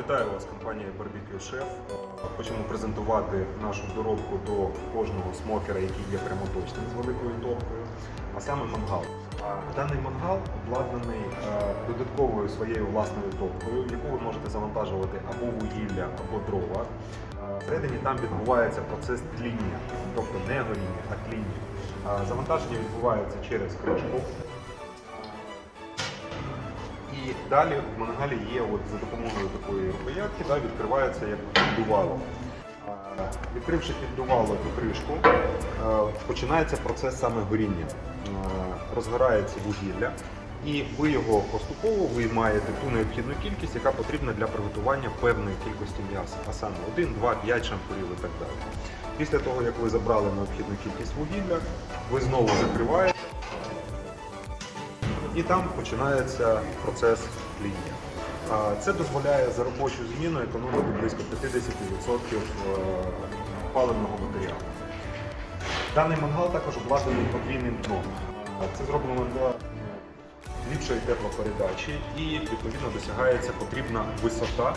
Вітаю вас, компанія Chef. Е, Хочемо презентувати нашу доробку до кожного смокера, який є прямоточним з великою топкою, а саме мангал. Даний мангал обладнаний е, додатковою своєю власною топкою, яку ви можете завантажувати або вугілля, або дрова. Е, Всередині там відбувається процес тління, тобто не горіння, а тління. Е, Завантаження відбувається через кришку. Далі в мангалі є от за допомогою такої рукоятки, да, відкривається як піддувало. Відкривши піддувало ту кришку, е, починається процес саме горіння. Е, Розгорається вугілля, і ви його поступово виймаєте ту необхідну кількість, яка потрібна для приготування певної кількості м'яса, а саме 1, 2, 5 шампурів і так далі. Після того, як ви забрали необхідну кількість вугілля, ви знову закриваєте і там починається процес. А, Це дозволяє за робочу зміну економити близько 50% е, паливного матеріалу. Даний мангал також обладнаний подвійним дном. Це зроблено для ліпшої теплопередачі і відповідно досягається потрібна висота,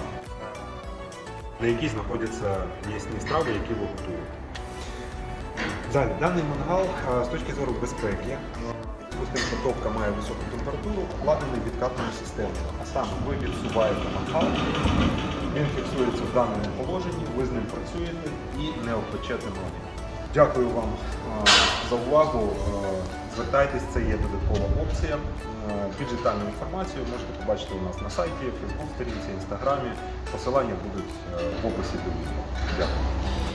на якій знаходяться м'ясні страви, які ви готуєте. Далі, даний мангал е, з точки зору безпеки, е, допустимо, що топка має високу температуру, обладнаний відкатною системою. А саме ви відсуваєте мангал, він фіксується в даному положенні, ви з ним працюєте і не обпечете ноги. Дякую вам е, за увагу. Е, Звертайтесь, це є додаткова опція. Е, Більш детальну інформацію можете побачити у нас на сайті, Фейсбук, сторінці, Інстаграмі. Посилання будуть е, в описі до відео. Дякую.